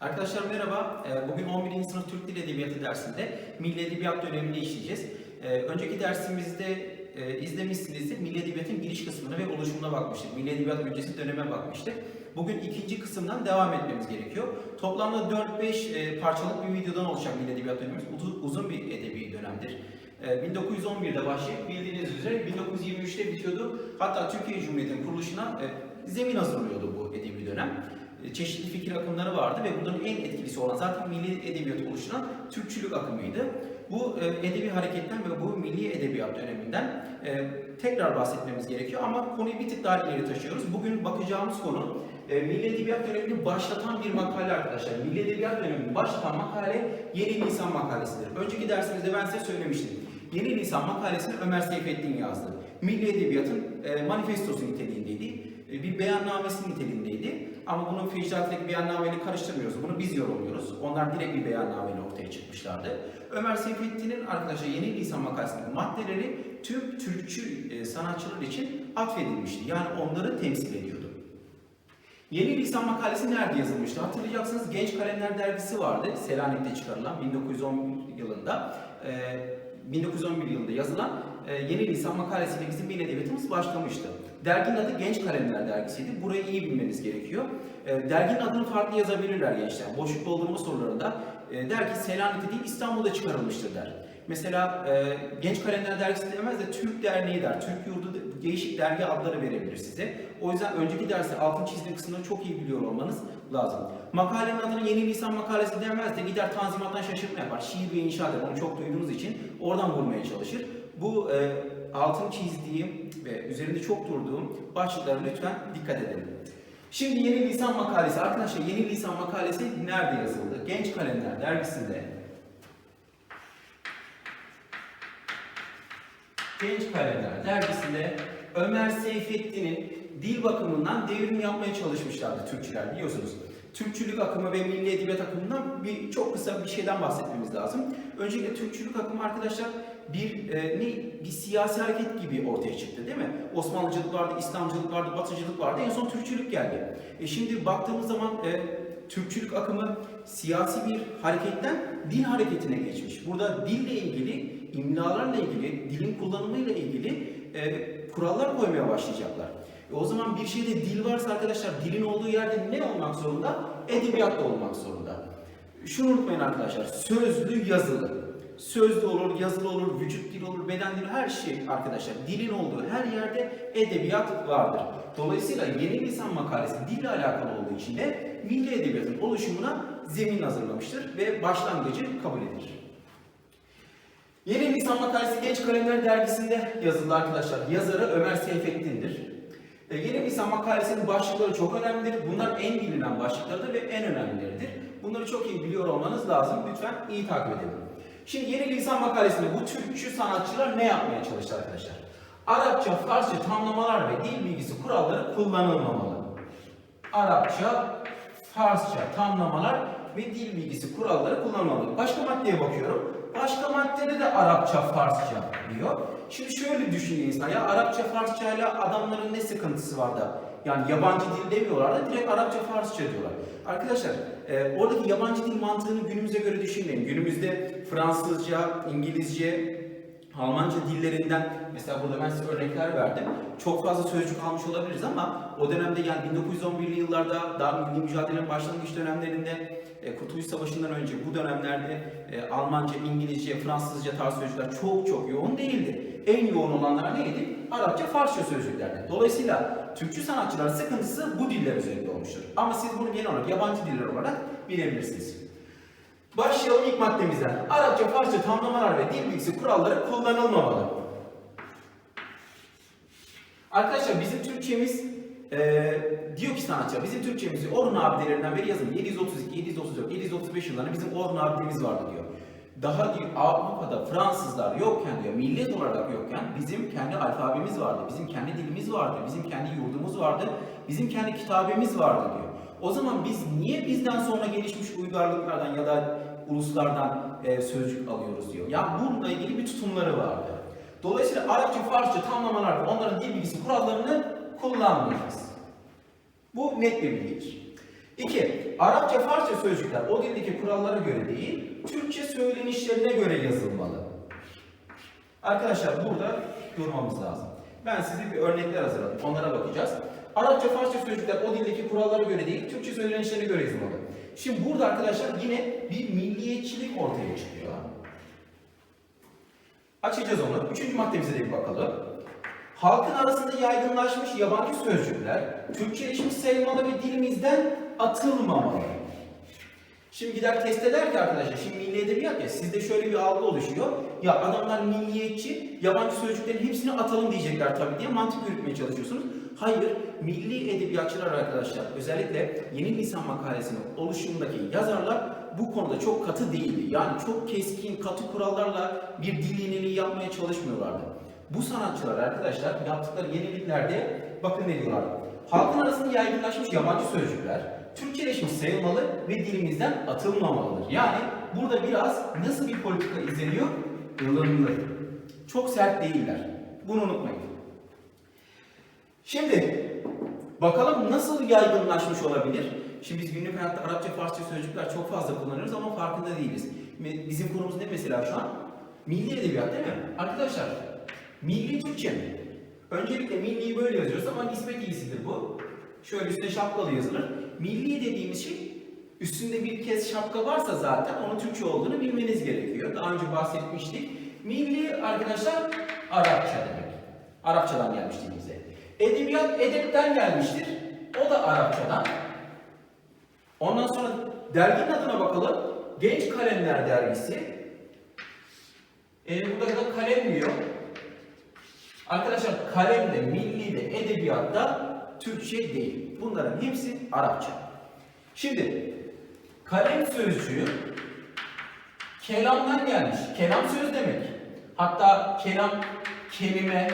Arkadaşlar merhaba. Ee, Bugün 11. sınıf Türk Dili Edebiyatı dersinde Milli Edebiyat dönemini işleyeceğiz. Ee, Önceki dersimizde e, izlemişsinizdir. Milli Edebiyat'ın giriş kısmına ve oluşumuna bakmıştık. Milli Edebiyat öncesi döneme bakmıştık. Bugün ikinci kısımdan devam etmemiz gerekiyor. Toplamda 4-5 e, parçalık bir videodan oluşan Milli Edebiyat dönemimiz uzun, bir edebi dönemdir. Ee, 1911'de başlayıp bildiğiniz üzere 1923'te bitiyordu. Hatta Türkiye Cumhuriyeti'nin kuruluşuna e, zemin hazırlıyordu bu edebi dönem çeşitli fikir akımları vardı ve bunların en etkilisi olan zaten milli edebiyat oluşturan Türkçülük akımıydı. Bu e, edebi hareketten ve bu milli edebiyat döneminden e, tekrar bahsetmemiz gerekiyor ama konuyu bir tık daha ileri taşıyoruz. Bugün bakacağımız konu e, milli edebiyat dönemini başlatan bir makale arkadaşlar. Milli edebiyat dönemini başlatan makale Yeni Nisan makalesidir. Önceki dersimizde ben size söylemiştim. Yeni Nisan makalesini Ömer Seyfettin yazdı. Milli edebiyatın e, manifestosu niteliğindeydi. E, bir beyannamesi niteliğindeydi. Ama bunu Fecdat'taki beyannameyle karıştırmıyoruz. Bunu biz yorumluyoruz. Onlar direkt bir beyannameyle ortaya çıkmışlardı. Ömer Seyfettin'in arkadaşlar Yeni Lisan makalesindeki maddeleri tüm Türkçü e, sanatçılar için atfedilmişti. Yani onları temsil ediyordu. Yeni Lisan makalesi nerede yazılmıştı? Hatırlayacaksınız Genç Kalemler dergisi vardı. Selanik'te çıkarılan 1910 yılında. e, 1911 yılında yazılan e, Yeni Lisan makalesiyle bizim milli edebiyatımız başlamıştı. Derginin adı Genç Kalemler dergisiydi. Burayı iyi bilmeniz gerekiyor. E, derginin adını farklı yazabilirler gençler. Boşluk doldurma sorularında e, der ki Selanik'te değil İstanbul'da çıkarılmıştır der. Mesela e, Genç Kalemler Dergisi demez de Türk Derneği der. Türk Yurdu de- değişik dergi adları verebilir size. O yüzden önceki derste altın çizdiğim kısmını çok iyi biliyor olmanız lazım. Makalenin adını Yeni Lisan Makalesi demez de gider Tanzimat'tan şaşırtma yapar. Şiir ve inşa eder. Onu çok duyduğunuz için oradan vurmaya çalışır. Bu e, altın çizdiğim ve üzerinde çok durduğum başlıklara lütfen dikkat edelim. Şimdi Yeni Lisan Makalesi. Arkadaşlar Yeni Lisan Makalesi nerede yazıldı? Genç Kalemler dergisinde Genç Kalemler dergisinde Ömer Seyfettin'in dil bakımından devrim yapmaya çalışmışlardı Türkçüler biliyorsunuz. Türkçülük akımı ve milli edebiyat akımından bir çok kısa bir şeyden bahsetmemiz lazım. Öncelikle Türkçülük akımı arkadaşlar bir e, bir siyasi hareket gibi ortaya çıktı değil mi? Osmanlıcılık vardı, İslamcılık vardı, Batıcılık vardı. En son Türkçülük geldi. E şimdi baktığımız zaman e, Türkçülük akımı siyasi bir hareketten din hareketine geçmiş. Burada dille ilgili, imlalarla ilgili, dilin kullanımıyla ilgili e, kurallar koymaya başlayacaklar. E, o zaman bir şeyde dil varsa arkadaşlar dilin olduğu yerde ne olmak zorunda? Edebiyat da olmak zorunda. Şunu unutmayın arkadaşlar, sözlü, yazılı. Sözlü olur, yazılı olur, vücut dili olur, beden dili her şey arkadaşlar. Dilin olduğu her yerde edebiyat vardır. Dolayısıyla yeni lisan makalesi dille alakalı olduğu için de milli edebiyatın oluşumuna zemin hazırlamıştır ve başlangıcı kabul edilir. Yeni Lisan Makalesi Genç Kalemler Dergisi'nde yazılı arkadaşlar. Yazarı Ömer Seyfettin'dir. E, Yeni Lisan Makalesi'nin başlıkları çok önemlidir. Bunlar en bilinen başlıklarıdır ve en önemlileridir. Bunları çok iyi biliyor olmanız lazım. Lütfen iyi takip edin. Şimdi Yeni Lisan Makalesi'nde bu Türkçü sanatçılar ne yapmaya çalıştı arkadaşlar? Arapça, Farsça tamlamalar ve dil bilgisi kuralları kullanılmamalı. Arapça, Farsça tamlamalar ve dil bilgisi kuralları kullanılmalı. Başka maddeye bakıyorum. Başka maddede de Arapça, Farsça diyor. Şimdi şöyle düşünüyor insan ya Arapça, Farsça ile adamların ne sıkıntısı var da yani yabancı dil demiyorlar da direkt Arapça, Farsça diyorlar. Arkadaşlar e, oradaki yabancı dil mantığını günümüze göre düşünmeyin. Günümüzde Fransızca, İngilizce, Almanca dillerinden mesela burada ben size örnekler verdim. Çok fazla sözcük almış olabiliriz ama o dönemde yani 1911'li yıllarda daha milli mücadelenin başlangıç dönemlerinde e, Kurtuluş Savaşı'ndan önce bu dönemlerde e, Almanca, İngilizce, Fransızca tarz sözcükler çok çok yoğun değildi. En yoğun olanlar neydi? Arapça, Farsça sözcüklerdi. Dolayısıyla Türkçü sanatçıların sıkıntısı bu diller üzerinde olmuştur. Ama siz bunu genel olarak yabancı diller olarak bilebilirsiniz. Başlayalım ilk maddemizden. Arapça, Farsça tamlamalar ve dil bilgisi kuralları kullanılmamalı. Arkadaşlar bizim Türkçemiz eee diyor ki sanatçı, bizim Türkçemizi Orhun abidelerinden beri yazın. 732, 734, 735 yıllarında bizim Orhun abidemiz vardı diyor. Daha Avrupa'da Fransızlar yokken diyor, millet olarak yokken bizim kendi alfabemiz vardı, bizim kendi dilimiz vardı, bizim kendi yurdumuz vardı, bizim kendi kitabemiz vardı diyor. O zaman biz niye bizden sonra gelişmiş uygarlıklardan ya da uluslardan e, sözcük alıyoruz diyor. Ya bununla ilgili bir tutumları vardı. Dolayısıyla Arapça, Farsça tamlamalar ve onların dil bilgisi kurallarını kullanmayacağız. Bu net bir bilgidir. İki, Arapça, Farsça sözcükler o dildeki kurallara göre değil, Türkçe söylenişlerine göre yazılmalı. Arkadaşlar burada durmamız lazım. Ben size bir örnekler hazırladım. Onlara bakacağız. Arapça, Farsça sözcükler o dildeki kurallara göre değil, Türkçe söylenişlerine göre yazılmalı. Şimdi burada arkadaşlar yine bir milliyetçilik ortaya çıkıyor. Açacağız onu. Üçüncü maddemize de bir bakalım. Halkın arasında yaygınlaşmış yabancı sözcükler Türkçeleşmiş sayılmalı ve dilimizden atılmamalı. Şimdi gider test eder ki arkadaşlar, şimdi milli edebiyat ya, sizde şöyle bir algı oluşuyor. Ya adamlar milliyetçi, yabancı sözcüklerin hepsini atalım diyecekler tabii diye mantık yürütmeye çalışıyorsunuz. Hayır, milli edebiyatçılar arkadaşlar, özellikle yeni lisan makalesinin oluşumundaki yazarlar bu konuda çok katı değildi. Yani çok keskin, katı kurallarla bir dil yeniliği yapmaya çalışmıyorlardı. Bu sanatçılar arkadaşlar yaptıkları yeniliklerde bakın ne diyorlar. Halkın arasında yaygınlaşmış yabancı sözcükler Türkçeleşmiş sayılmalı ve dilimizden atılmamalıdır. Yani burada biraz nasıl bir politika izleniyor? ılımlı. Çok sert değiller. Bunu unutmayın. Şimdi bakalım nasıl yaygınlaşmış olabilir? Şimdi biz günlük hayatta Arapça, Farsça sözcükler çok fazla kullanıyoruz ama farkında değiliz. Bizim konumuz ne mesela şu an? Milli edebiyat değil mi? Arkadaşlar, milli Türkçe mi? Öncelikle milliyi böyle yazıyoruz ama nispet iyisidir bu. Şöyle üstüne şapkalı yazılır. Milli dediğimiz şey üstünde bir kez şapka varsa zaten onun Türkçe olduğunu bilmeniz gerekiyor. Daha önce bahsetmiştik. Milli arkadaşlar Arapça demek. Arapçadan gelmiş dilimize. Edebiyat edepten gelmiştir. O da Arapçadan. Ondan sonra derginin adına bakalım. Genç Kalemler Dergisi. E, burada da kalem diyor. Arkadaşlar kalem de, milli de, edebiyat da Türkçe değil. Bunların hepsi Arapça. Şimdi kalem sözcüğü kelamdan gelmiş. Kelam söz demek. Hatta kelam kelime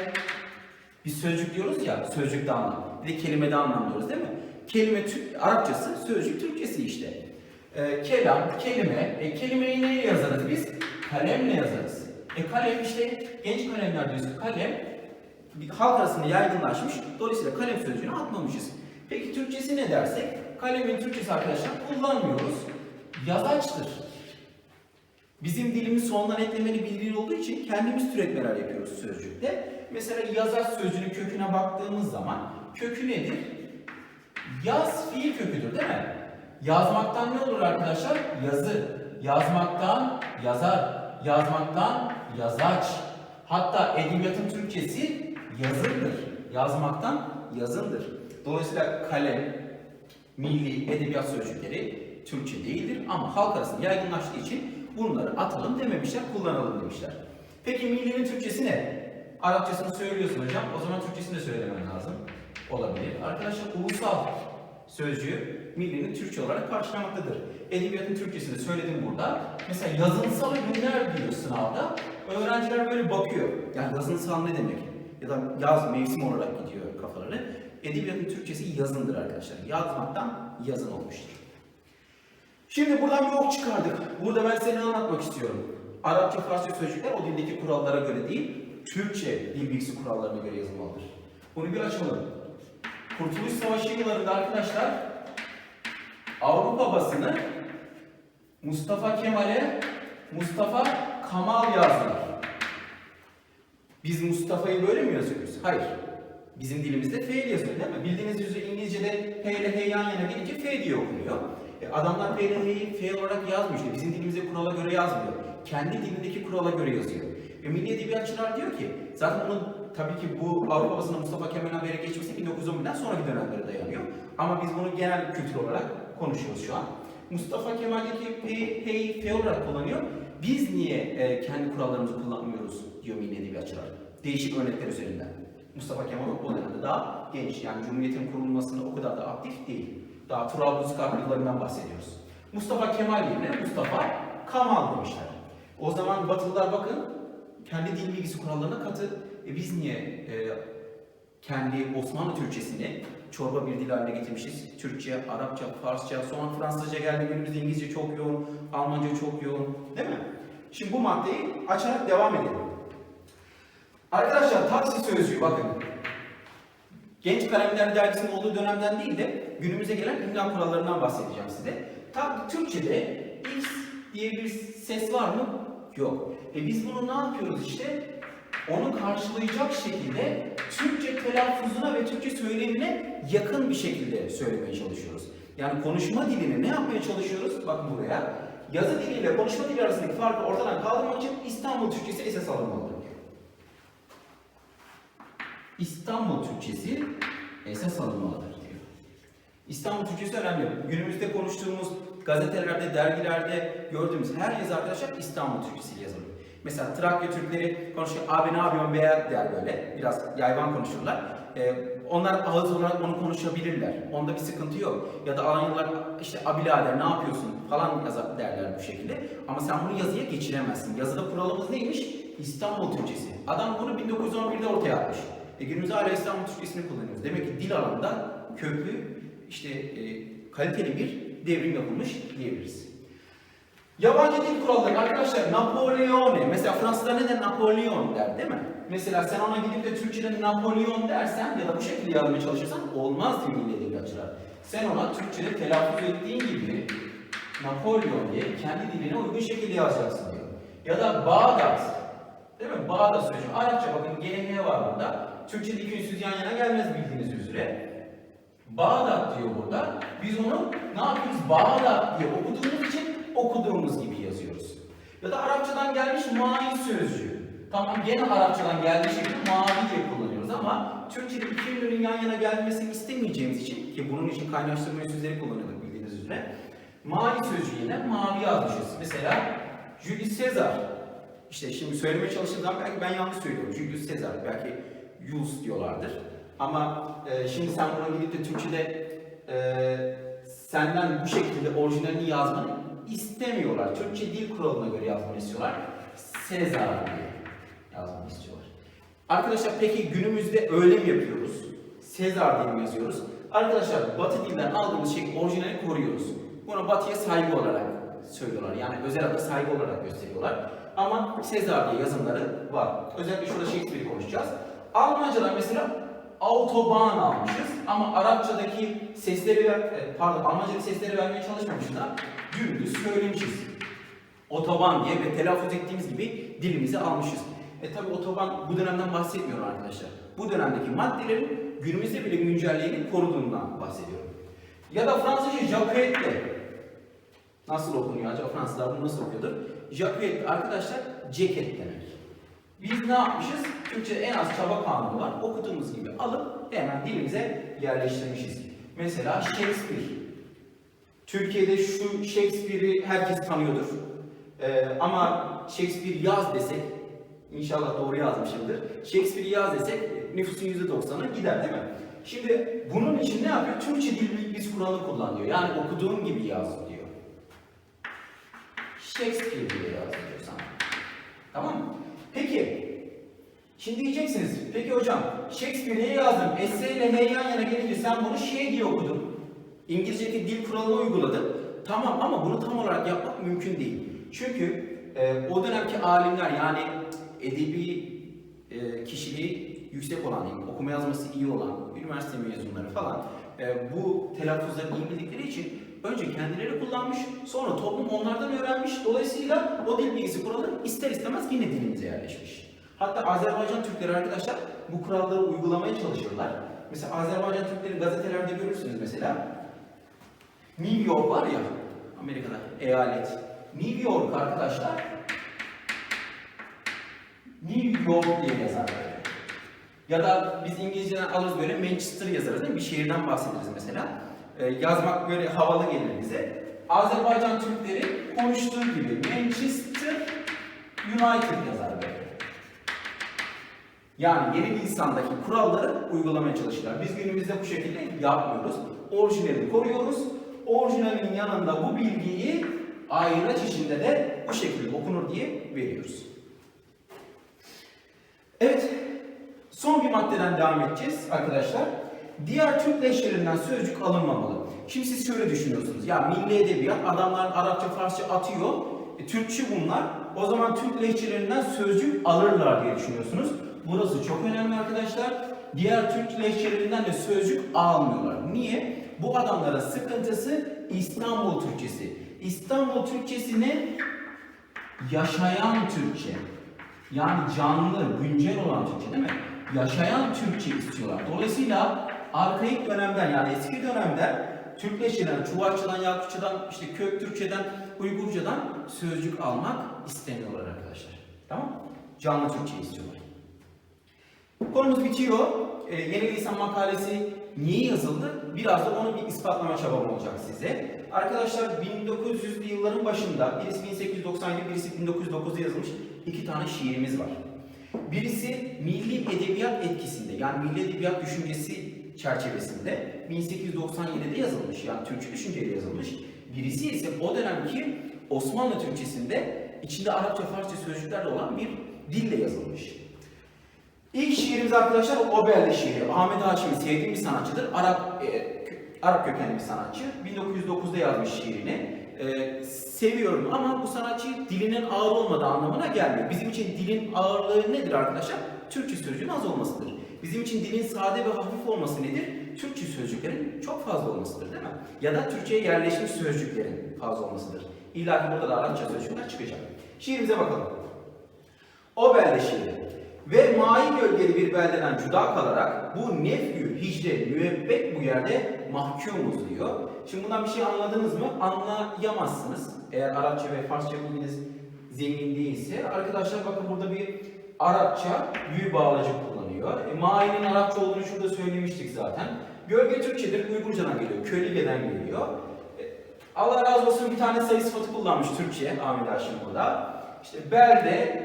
bir sözcük diyoruz ya, sözcükte anlam. Bir de kelimede anlam diyoruz değil mi? Kelime Türk, Arapçası, sözcük Türkçesi işte. Ee, kelam, kelime, e, kelimeyi neyle yazarız biz? Kalemle yazarız. E kalem işte, genç kalemler diyoruz. Kalem, halk arasında yaygınlaşmış. Dolayısıyla kalem sözcüğünü atmamışız. Peki Türkçesi ne dersek? Kalemin Türkçesi arkadaşlar kullanmıyoruz. Yazaçtır. Bizim dilimiz sondan eklemeli bir dil olduğu için kendimiz türetmeler yapıyoruz sözcükte. Mesela yazaç sözcüğünün köküne baktığımız zaman kökü nedir? Yaz fiil köküdür değil mi? Yazmaktan ne olur arkadaşlar? Yazı. Yazmaktan yazar. Yazmaktan yazaç. Hatta edebiyatın Türkçesi yazındır. Yazmaktan yazındır. Dolayısıyla kalem, milli edebiyat sözcükleri Türkçe değildir ama halk arasında yaygınlaştığı için bunları atalım dememişler, kullanalım demişler. Peki millinin Türkçesi ne? Arapçasını söylüyorsun hocam, o zaman Türkçesini de söylemen lazım. Olabilir. Arkadaşlar ulusal sözcüğü millinin Türkçe olarak karşılamaktadır. Edebiyatın Türkçesini söyledim burada. Mesela yazınsal ürünler diyor sınavda. Öğrenciler böyle bakıyor. Yani yazınsal ne demek? Ya da yaz mevsim olarak gidiyor kafaları. Edebiyatın Türkçesi yazındır arkadaşlar. Yazmaktan yazın olmuştur. Şimdi buradan bir ok çıkardık. Burada ben size ne anlatmak istiyorum? Arapça, Farsça sözcükler o dildeki kurallara göre değil, Türkçe dil bilgisi kurallarına göre yazılmalıdır. Bunu bir açalım. Kurtuluş Savaşı yıllarında arkadaşlar Avrupa basını Mustafa Kemal'e Mustafa Kamal yazdılar. Biz Mustafa'yı böyle mi yazıyoruz? Hayır. Bizim dilimizde F ile yazıyor değil mi? Bildiğiniz üzere İngilizce'de P ile H yan yana gelince F diye okunuyor. E, adamlar P ile H'yi F olarak yazmıyor işte. Bizim dilimizde kurala göre yazmıyor. Kendi dilindeki kurala göre yazıyor. E, milli edebiyatçılar diyor ki, zaten onun tabii ki bu Avrupa basını Mustafa Kemal'in haberi geçmesi 1911'den sonraki dönemlere dayanıyor. Ama biz bunu genel kültür olarak konuşuyoruz şu an. Mustafa Kemal'deki P, H'yi F olarak kullanıyor. Biz niye e, kendi kurallarımızı kullanmıyoruz diyor milli edebiyatçılar. Değişik örnekler üzerinden. Mustafa Kemal o dönemde daha genç yani Cumhuriyet'in kurulmasında o kadar da aktif değil. Daha Trablusgarp yıllarından bahsediyoruz. Mustafa Kemal yerine Mustafa Kamal demişler. O zaman Batılılar bakın kendi dil bilgisi kurallarına katı. E biz niye e, kendi Osmanlı Türkçesini çorba bir dil haline getirmişiz? Türkçe, Arapça, Farsça, sonra Fransızca geldi günümüzde İngilizce çok yoğun, Almanca çok yoğun değil mi? Şimdi bu maddeyi açarak devam edelim. Taksi sözcüğü bakın. Genç Kalemler Dergisi'nin olduğu dönemden değil de günümüze gelen imla kurallarından bahsedeceğim size. Tabii Türkçe'de X diye bir ses var mı? Yok. E biz bunu ne yapıyoruz işte? Onu karşılayacak şekilde Türkçe telaffuzuna ve Türkçe söylemine yakın bir şekilde söylemeye çalışıyoruz. Yani konuşma dilini ne yapmaya çalışıyoruz? Bakın buraya. Yazı diliyle konuşma dili arasındaki farkı ortadan kaldırmak için İstanbul Türkçesi esas alınmalıdır. İstanbul Türkçesi esas alınmalıdır diyor. İstanbul Türkçesi önemli. Günümüzde konuştuğumuz gazetelerde, dergilerde gördüğümüz her yazı arkadaşlar İstanbul Türkçesiyle yazılıyor. Mesela Trakya Türkleri konuşuyor, abi ne yapıyorsun be der böyle. Biraz yayvan konuşurlar. Ee, onlar ağız olarak onu konuşabilirler. Onda bir sıkıntı yok. Ya da Alanya'lılar işte abilader ne yapıyorsun falan yazar derler bu şekilde. Ama sen bunu yazıya geçiremezsin. Yazıda kuralımız neymiş? İstanbul Türkçesi. Adam bunu 1911'de ortaya atmış. E günümüzde hala İstanbul Türkçesini kullanıyoruz. Demek ki dil alanında köklü, işte e, kaliteli bir devrim yapılmış diyebiliriz. Yabancı dil kuralları arkadaşlar Napoleone. Mesela Fransızlar neden Napolyon der değil mi? Mesela sen ona gidip de Türkçe'de Napolyon dersen ya da bu şekilde yazmaya çalışırsan olmaz diyor milli edebiyatçılar. Sen ona Türkçe'de telaffuz ettiğin gibi Napolyon diye kendi diline uygun şekilde yazacaksın diyor. Ya da Bağdat. Değil mi? Bağdat sözcüğü. Arapça bakın GH var burada. Türkçe'de iki ünsüz yan yana gelmez bildiğiniz üzere. Bağdat diyor burada. Biz onu ne yapıyoruz? Bağdat diye okuduğumuz için okuduğumuz gibi yazıyoruz. Ya da Arapçadan gelmiş mavi sözcüğü. Tamam gene Arapçadan geldiği şekilde mavi diye kullanıyoruz ama Türkçe'de iki ünlünün yan yana gelmesini istemeyeceğimiz için ki bunun için kaynaştırma sözleri kullanıyorduk bildiğiniz üzere. Mavi sözcüğü yerine mavi yazmışız. Mesela Julius Caesar. İşte şimdi söylemeye çalıştığım belki ben yanlış söylüyorum. Julius Caesar belki Jules diyorlardır. Ama e, şimdi sen buna gidip de Türkçe'de e, senden bu şekilde orijinalini yazmanı istemiyorlar. Türkçe dil kuralına göre yazmanı istiyorlar. Sezar diye yazmanı istiyorlar. Arkadaşlar peki günümüzde öyle mi yapıyoruz? Sezar diye mi yazıyoruz? Arkadaşlar Batı dilden aldığımız şey orijinali koruyoruz. Buna Batı'ya saygı olarak söylüyorlar. Yani özel adı saygı olarak gösteriyorlar. Ama Sezar diye yazımları var. Özellikle şurada Shakespeare'i konuşacağız. Almanca'da mesela Autobahn almışız ama Arapçadaki sesleri, ver- e, pardon Almanca'daki sesleri vermeye çalışmamışız da dümdüz söylemişiz. Otoban diye ve telaffuz ettiğimiz gibi dilimize almışız. E tabi otoban bu dönemden bahsetmiyorum arkadaşlar. Bu dönemdeki maddelerin günümüzde bile güncelliğini koruduğundan bahsediyorum. Ya da Fransızca Jacquette. Nasıl okunuyor acaba Fransızlar bunu nasıl okuyordur? Jacquette arkadaşlar ceket demek. Biz ne yapmışız? Türkçe en az çaba kanunu var. Okuduğumuz gibi alıp hemen dilimize yerleştirmişiz. Mesela Shakespeare. Türkiye'de şu Shakespeare'i herkes tanıyordur. Ee, ama Shakespeare yaz desek, inşallah doğru yazmışımdır. Shakespeare yaz desek nüfusun %90'ı gider değil mi? Şimdi bunun için ne yapıyor? Türkçe dil bilgisi kuralı kullanıyor. Yani okuduğum gibi yaz diyor. Shakespeare diye yaz diyor sana. Tamam mı? Peki, şimdi diyeceksiniz, peki hocam Shakespeare'e yazdım, esseyle H yan yana gelince sen bunu şey diye okudun. İngilizce'deki dil kuralını uyguladın. Tamam ama bunu tam olarak yapmak mümkün değil. Çünkü e, o dönemki alimler yani edebi e, kişiliği yüksek olan, yani okuma yazması iyi olan, üniversite mezunları falan e, bu telaffuzları iyi bildikleri için önce kendileri kullanmış, sonra toplum onlardan öğrenmiş. Dolayısıyla o dil bilgisi kuralı ister istemez yine dilimize yerleşmiş. Hatta Azerbaycan Türkleri arkadaşlar bu kuralları uygulamaya çalışıyorlar. Mesela Azerbaycan Türkleri gazetelerde görürsünüz mesela. New York var ya, Amerika'da eyalet. New York arkadaşlar, New York diye yazar böyle. Ya da biz İngilizceden alırız böyle Manchester yazarız değil mi? Bir şehirden bahsederiz mesela. Ee, yazmak böyle havalı gelir bize. Azerbaycan Türkleri konuştuğu gibi Manchester United yazar böyle. Yani yeni lisandaki kuralları uygulamaya çalışırlar. Biz günümüzde bu şekilde yapmıyoruz. Orijinalini koruyoruz. Orijinalin yanında bu bilgiyi ayraç içinde de bu şekilde okunur diye veriyoruz. Evet, son bir maddeden devam edeceğiz arkadaşlar. Diğer Türk leşlerinden sözcük alınmamalı. Şimdi siz şöyle düşünüyorsunuz. Ya milli edebiyat adamlar Arapça, Farsça atıyor. E, Türkçe bunlar. O zaman Türk lehçelerinden sözcük alırlar diye düşünüyorsunuz. Burası çok önemli arkadaşlar. Diğer Türk lehçelerinden de sözcük almıyorlar. Niye? Bu adamların sıkıntısı İstanbul Türkçesi. İstanbul Türkçesi ne? Yaşayan Türkçe. Yani canlı, güncel olan Türkçe değil mi? Yaşayan Türkçe istiyorlar. Dolayısıyla arkaik dönemden yani eski dönemden Türkleşçeden, Çuvaşçadan, Yakutçadan, işte Kök Türkçeden, Uygurcadan sözcük almak istemiyorlar arkadaşlar. Tamam Canlı Türkçe istiyorlar. Konumuz bitiyor. Ee, yeni lisan makalesi niye yazıldı? Biraz da onu bir ispatlama çabam olacak size. Arkadaşlar 1900'lü yılların başında birisi 1897, birisi 1909'da yazılmış iki tane şiirimiz var. Birisi milli edebiyat etkisinde yani milli edebiyat düşüncesi çerçevesinde 1897'de yazılmış yani Türkçe düşünceyle yazılmış. Birisi ise o dönemki Osmanlı Türkçesinde içinde Arapça, Farsça sözcükler de olan bir dille yazılmış. İlk şiirimiz arkadaşlar Oberli şiiri. Ahmet Haşim'i sevdiğim bir sanatçıdır. Arap e, Arap kökenli bir sanatçı. 1909'da yazmış şiirini. E, seviyorum ama bu sanatçı dilinin ağır olmadığı anlamına gelmiyor. Bizim için dilin ağırlığı nedir arkadaşlar? Türkçe sözcüğün az olmasıdır. Bizim için dilin sade ve hafif olması nedir? Türkçe sözcüklerin çok fazla olmasıdır değil mi? Ya da Türkçe'ye yerleşmiş sözcüklerin fazla olmasıdır. İlla ki burada da Arapça sözcükler çıkacak. Şiirimize bakalım. O belde şiiri. Ve mai gölgeli bir beldeden cüda kalarak bu nefyü, hicre, müebbet bu yerde mahkumuz diyor. Şimdi bundan bir şey anladınız mı? Anlayamazsınız. Eğer Arapça ve Farsça bilginiz zengin değilse. Arkadaşlar bakın burada bir Arapça büyü bağlacı kullanıyor. E, mainin Arapça olduğunu şurada söylemiştik zaten. Gölge Türkçedir, Uygurcadan geliyor, Kölige'den geliyor. E, Allah razı olsun bir tane sayı sıfatı kullanmış Türkçe Ahmet burada. İşte belde,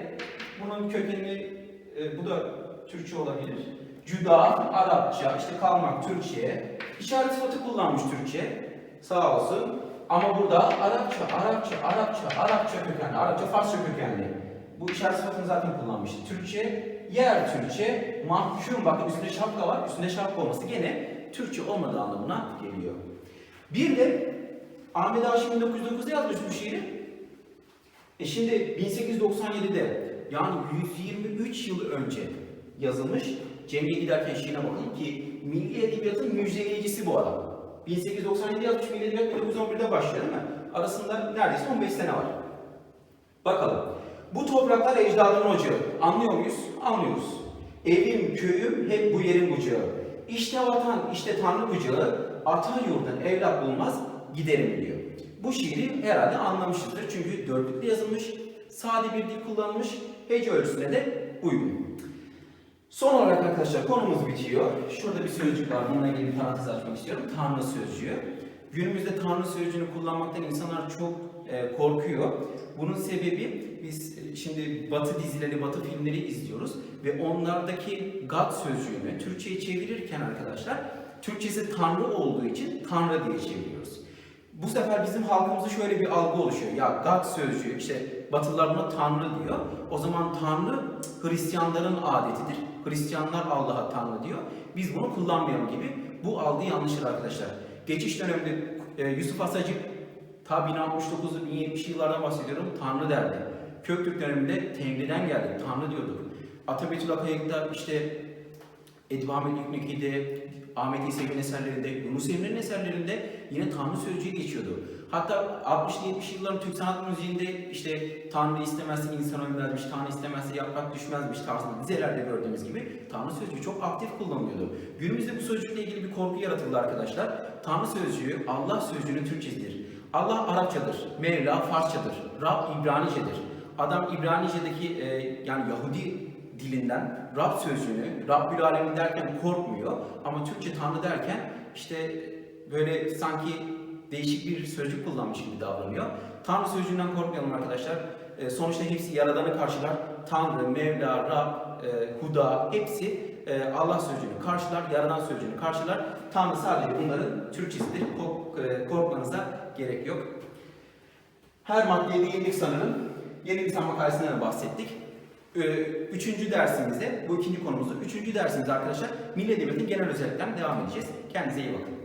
bunun kökenini e, bu da Türkçe olabilir. Cüda, Arapça, işte kalmak Türkçe. İşaret sıfatı kullanmış Türkçe. Sağ olsun. Ama burada Arapça, Arapça, Arapça, Arapça kökenli, Arapça, Farsça kökenli. Bu işaret sıfatını zaten kullanmıştı. Türkçe, yer Türkçe, mahkum, bakın üstünde şapka var, üstünde şapka olması gene Türkçe olmadığı anlamına geliyor. Bir de Ahmet Haşim 1909'da yazmış bu şiiri. E şimdi 1897'de yani 123 yıl önce yazılmış Cem'e giderken şiirine bakın ki Milli Edebiyatın müjdeleyicisi bu adam. 1897 yazmış Milli Edebiyat 1911'de başlıyor değil mi? Arasında neredeyse 15 sene var. Bakalım. Bu topraklar ecdadın ocağı. Anlıyor muyuz? Anlıyoruz. Evim, köyüm hep bu yerin bucağı. İşte vatan, işte Tanrı bucağı. Ata yurdun evlat bulmaz, giderim diyor. Bu şiiri herhalde anlamışızdır. Çünkü dörtlükle yazılmış, sade bir dil kullanılmış, hece ölçüsüne de uygun. Son olarak arkadaşlar konumuz bitiyor. Şurada bir sözcük var. Bununla ilgili bir parantez açmak istiyorum. Tanrı sözcüğü. Günümüzde Tanrı sözcüğünü kullanmaktan insanlar çok e, korkuyor. Bunun sebebi biz e, şimdi Batı dizileri, Batı filmleri izliyoruz ve onlardaki God sözcüğünü Türkçe'ye çevirirken arkadaşlar Türkçesi Tanrı olduğu için Tanrı diye çeviriyoruz. Bu sefer bizim halkımızda şöyle bir algı oluşuyor. Ya God sözcüğü işte Batılılar buna Tanrı diyor. O zaman Tanrı Hristiyanların adetidir. Hristiyanlar Allah'a Tanrı diyor. Biz bunu kullanmayalım gibi. Bu algı yanlıştır arkadaşlar. Geçiş döneminde e, Yusuf Asacık ta 1069'lu 1070'li yıllardan bahsediyorum. Tanrı derdi. Köktürk döneminde Tengri'den geldi. Tanrı diyorduk. Atabetül Akayık'ta işte Edip Ahmet Yükneki'de, Ahmet İsevi'nin eserlerinde, Yunus Emre'nin eserlerinde yine Tanrı sözcüğü geçiyordu. Hatta 60'lı 70'li yılların Türk sanat müziğinde işte Tanrı istemezse insan ölmezmiş, Tanrı istemezse yaprak düşmezmiş tarzında dizelerde gördüğümüz gibi Tanrı sözcüğü çok aktif kullanılıyordu. Günümüzde bu sözcükle ilgili bir korku yaratıldı arkadaşlar. Tanrı sözcüğü Allah sözcüğünün Türkçesidir. Allah Arapçadır, Mevla Farsçadır, Rab İbranicedir. Adam İbranice'deki e, yani Yahudi dilinden Rab sözcüğünü, Rabbül Alemin derken korkmuyor ama Türkçe Tanrı derken işte böyle sanki değişik bir sözcük kullanmış gibi davranıyor. Tanrı sözcüğünden korkmayalım arkadaşlar. E, sonuçta hepsi Yaradan'ı karşılar. Tanrı, Mevla, Rab, e, Huda hepsi e, Allah sözcüğünü karşılar, Yaradan sözcüğünü karşılar. Tanrı sadece bunların Türkçesidir. Kork- e, korkmanıza gerek yok. Her maddeye değindik sanırım. Yeni lisan makalesinden de bahsettik. Ee, Üçüncü dersimizde, bu ikinci konumuzda, üçüncü dersimizde arkadaşlar Milli Edebiyat'ın genel özelliklerine devam edeceğiz. Kendinize iyi bakın.